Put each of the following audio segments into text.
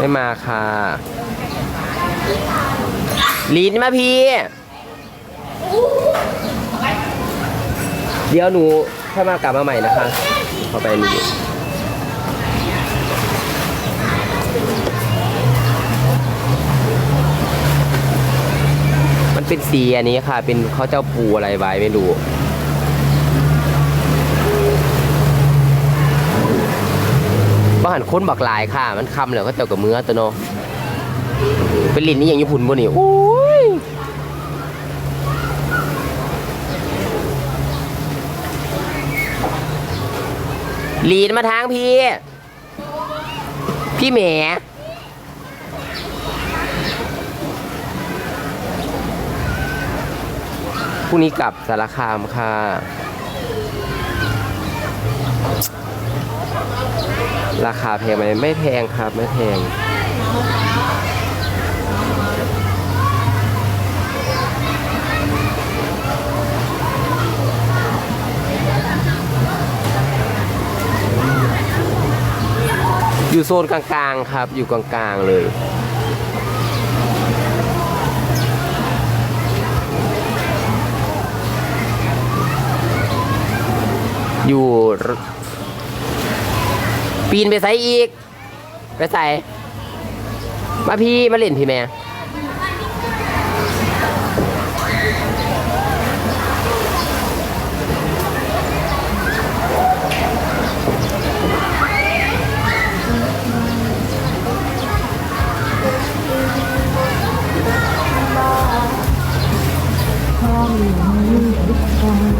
ไม่มาค่ะลีนมาพี่ เดี๋ยวหนูถ้ามากลับมาใหม่นะคะเข้าไปนี่มันเป็นสีอันนี้ค่ะ เป็นเขาเจ้าปูอะไรไว้ไม่รู้ บ้านคนบักหลายค่ะ มันคำแล้วก็เจ้ากับเมือตัวเนาะเป็นลินนี่อย่างญี่ปุ่นบ่นี่โอ้ยลีนมาทางพี่ พี่แหมพรุ่งนี้กลับสารคามค่ะ ราคาแพงไหมไม่แพงครับ ไม่แพง อยู่โซนกลางๆครับ อยู่กลางๆเลยอยู่ ปีนไปใส่อีก ไปใส่ มาพี่มาเล่นพี่แม่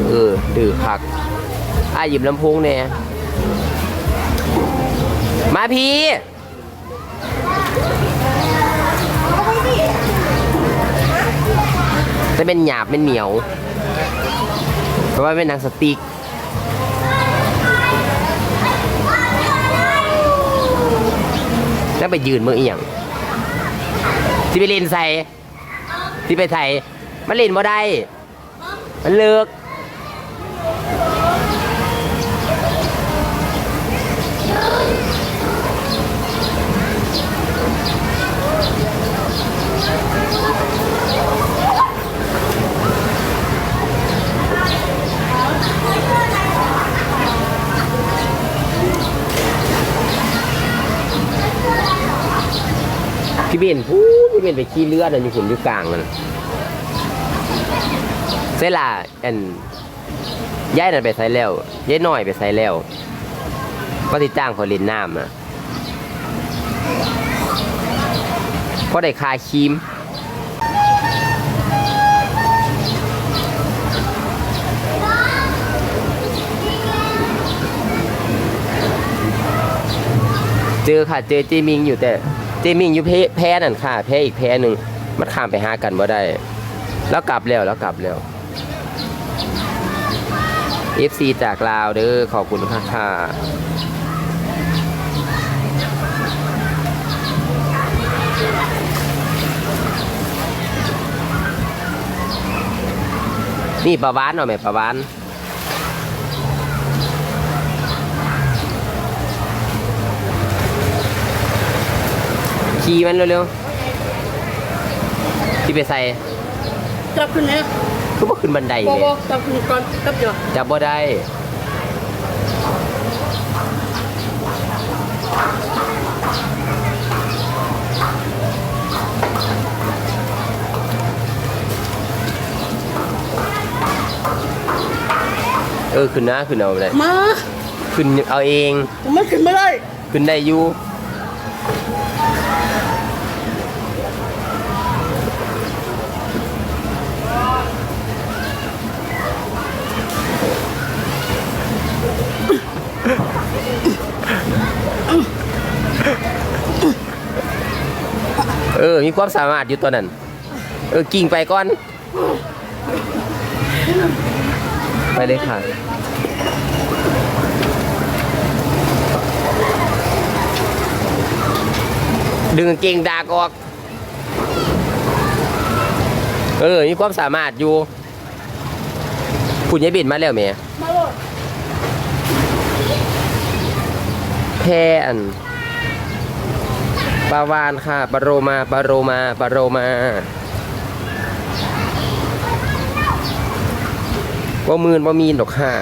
เออดื้อคักอาหยิบลำโพงเนี่ย มาพี่ จะเป็นหยาบเป็นเหนียว เพราะว่าเป็นนังสติ๊กแล้วไปยืนเมืออีหยังที่ไปเล่นใส่ที่ไปไทยมันเล่นบ่ได้ มันเลิก พี่เบนพูดพี่เบนไปขี้เลือดอันอยู่ขุนอยู่กลางนั่นเสยลาอันย้ายนั่นไปใส่แล้วย้ายหน้อยไปใส่แล้วก็ติดจ้างเขาเล่นน้ำอะ พราะได้คาครีมเจอค่ะเจอเจมิงอยู่แต่เจมิงอยู่แพแพ้นั่นค่ะ แพ้อีกแพ้หนึ่งมันข้ามไปหากันบ่ได้ แล้วกลับแล้วแล้วกลับแล้ว FC จากลาวเด้อขอบคุณค่ะ นี่ปลาวานเอาไหมปลาวานขี่มันเร็วๆที่ไปใส่กลับขึ้นนะคือว่าขึ้นบันไดบอเลยบอกกลับขึ้นก่อนกลับเดี๋ยวจับบ่ได้ ออขึ้นนะขึ้นเอาเลยมาขึ้นเอาเองผมไม่ขึ้นไม่ได้ขึ้นได้อยู่เออ มีความสามารถอยู่ตัวนั้น เออ กิ่งไปก่อน ไปเลยค่ะ ดึงกางเกงดากออก เออ มีความสามารถอยู่คุณยายบินมาแล้วเมียมาโหลดแพร่อันปลาวานค่ะปลาโรมาปลาโรมาปลาโรมาบ่มืนบ่มีนดอกค่ะ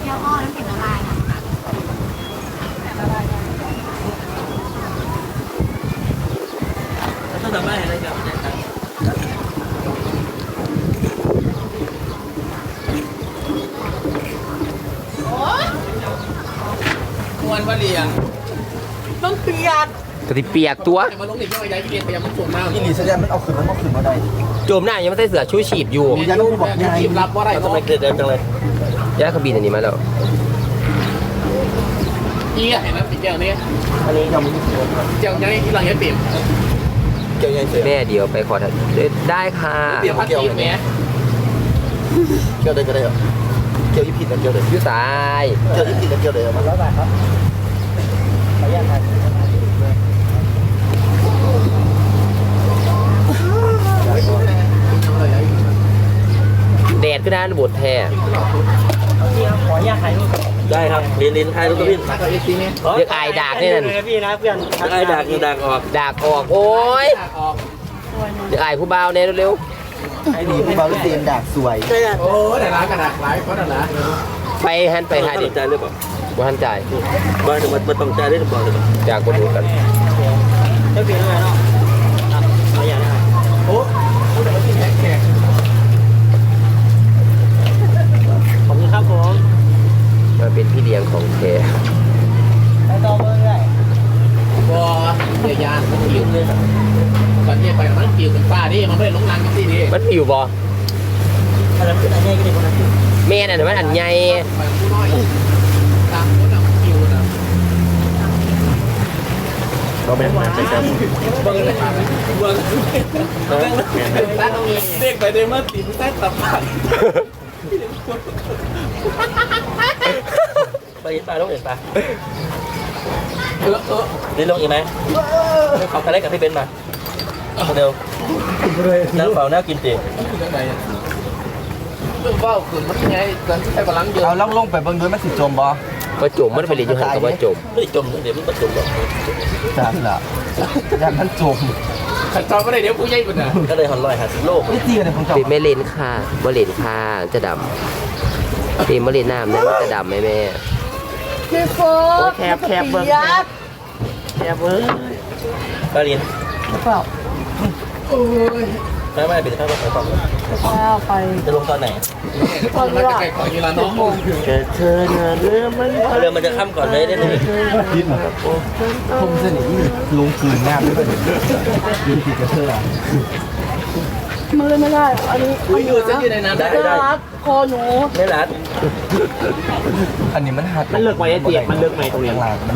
เกี๊ยวอ้อน้ำแข็งละลายค่ะ ต้องทำอะไรครับ มวนว่าเรียง ต้องเปีย กกะทิเปียกตัว แต่มาลงเด็กย่อยย้ายที่เรียนพยายามมันส่วนมากอีหลีแสดงมันเอาขึ้นมันเอาขึ้นมาได้โจมหน้ายังไม่ใส่เสือชูชีพอยู่ยาลูกบอกยายทีมรับว่าไรทำไมเกิดเดิมจังเลยย่าขบินอันนี้มาแล้วเอี้ยเห็นไหมปีเจ้านี้อันนี้ยังไม่ถึงครับเจ้ายังที่หลังยังเปลี่ยนเกี่ยวยังเสียแม่เดียวไปขอทันได้ค่ะเปลี่ยนพัดทีมเนี่ยเกี่ยวได้ก็ได้เหรอเกี่ยวยี่ผิดนะเกี่ยวได้อยุสายเกี่ยวยี่ผิดนะเกี่ยวได้เหรอมันแล้วแต่ครับขออนุญาตถ่าย ดดก็ด้านบดแท้ได้ครับเรียนเรียนถ่ายรูปกับพี่ถ้าเกิดไอ้ทีนี้เรียกไอายดากนี่นั่นไอ้ดักดักออกดากออกโอ้ยออกเรียกไอายผู้บ่าวเนี่ยเร็วไอ้ดีพี่บอลเรียนดักสวยโอ้แต่ร้านกระดาษหลายคนนะๆไปหันไปหาดิใจหรือเปล่าบ่หันจ่ายบ้านมันมันต้องใจได้หรือเปล่าจากคนดูกันโอ้แต่ว่าที่แขกแขก มาเป็น พี่เลี้ยงของแท้บอเดียยานมันหิวเลยตอนนี้ไปมันหิวเป็นป้าดิมันไม่ได้ลงรังกันที่ดิมันผิวบ่แม่น่ะมันอันใหญ่ไปผู้น้อยตามคนอะหิวนะเราเป็นมาใช่ไหมเบิ้งเลยครับเบิ้งตั้งเด็กไปเดมาตีมันใต้ตับปาก ไปปลาลงเห็นปลาเออเออนี่ลงอีกไหมเขาคันเล็กกับพี่เบนมาเร็วน้ำเปล่าน่ากินตีคืออะไรอะเรื่องว่าขืนมันยังไงกันใช้พลังเยอะเอาล่องลงไปเบิ้งด้วยมันสิจมบ่ว่าจมมันไปเรียนอยู่หันกับว่าจมไม่จมเดี๋ยวมันก็จมหรอกจ้าล่ะย่านมันจมขัดจอมไม่ได้เดี๋ยวผู้ใหญ่กว่าน่ะก็เลยฮอนลอยหาสิโลกนี่ตีกันเลยของจ้าเป็นแม่เลนค่ะบ่เลนค่ะจะดำเป็นมะเลนน้ำเนี่ยมันจะดำไหมแม่ พี่โฟกแคบแคบเบิ่งเปียกแย่เว้ยปลาลินเปล่าไม่ไม่เป็นข้าวต้มไก่เอาไปจะลงตอนไหนตอนนี้ไก่ของยีราน้องเกิดเธอเนื้อเรือมันเรือมันจะค่ำก่อนเลยได้เลยพิษมาผมสนิทลงคืนหน้าไม่เป็นยืนผิดกับเธอ มันเลยไม่ได้ อันนี้อุ้ยอยู่จะอยู่ในน้ำได้ น่ารักคอหนูไม่รัด อันนี้มันหัดมันเลิกไว้เตียมันเลิกไว้ตรงนี้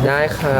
ได้ค่ะ